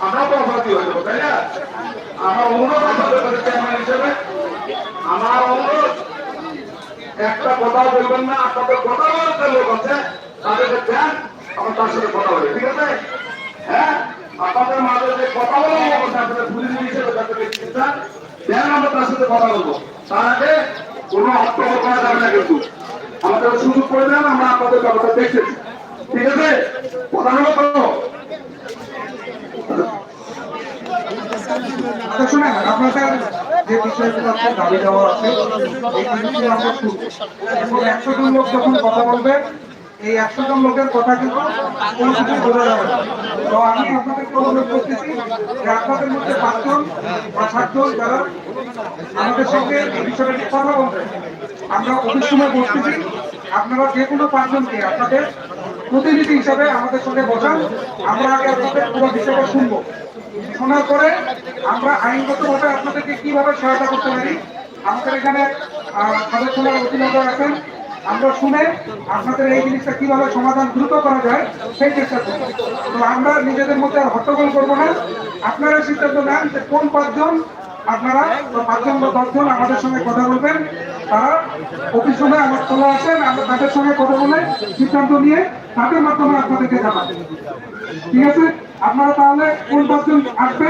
আমরাও তো অপরাধী হয়ে যাব, তাই না? আমার অনুরোধ আপনাদের চেয়ারম্যান হিসেবে। আমার অনুরোধ, একটা কথা বলবেন না আপনাদের কথা বলার লোক আছে তাদেরকে দেন আমার তার সাথে কথা বলে, ঠিক আছে? হ্যাঁ? আপনাদের মাঝে যে কথা বলার লোক আপনাদের পুলিশ হিসেবে যাদেরকে চিন্তান দেন আমরা তার সাথে কথা বলব। তার আগে কোনো হস্তক্ষেপ করা যাবে না কিন্তু। আমাদের সুযোগ করে দেন, আমরা আপনাদের ব্যাপারটা দেখতেছি ঠিক আছে? কথা তো আচ্ছা শুনেন, আপনাদের যে বিষয়গুলো আপনার দাবি দেওয়া আছে, এই জিনিসগুলো আমরা একশো জন লোক যখন কথা বলবে, এই একশো জন লোকের কথা কিন্তু কোনো কিছু বোঝা যাবে তো আমি আপনাদেরকে অনুরোধ করতেছি যে আপনাদের মধ্যে পাঁচজন বা সাতজন যারা আমাদের সঙ্গে এই বিষয়টা কথা বলবেন আমরা অফিস সময় বসতেছি। আপনারা যে কোনো পাঁচজনকে আপনাদের প্রতিনিধি হিসাবে আমাদের সঙ্গে বসান। আমরা আগে আপনাদের পুরো বিষয়টা শুনব। শোনার পরে আমরা আইনগতভাবে আপনাদেরকে কীভাবে সহায়তা করতে পারি, আমাদের এখানে সদস্য অধীনতা আছেন। আমরা শুনে আপনাদের এই জিনিসটা কীভাবে সমাধান দ্রুত করা যায়, সেই চেষ্টা করব। তো আমরা নিজেদের মধ্যে আর হট্টগোল করব না। আপনারা সিদ্ধান্ত নেন যে কোন পাঁচজন আপনারা পাঁচজন বা দশজন আমাদের সঙ্গে কথা বলবেন। তারা অফিস সময় আমার চলে আছেন আমরা তাদের সঙ্গে কথা বলে সিদ্ধান্ত নিয়ে তাদের মাধ্যমে আপনাদেরকে জানাবেন ঠিক আছে? আপনারা তাহলে কোন পাঁচজন আসবেন?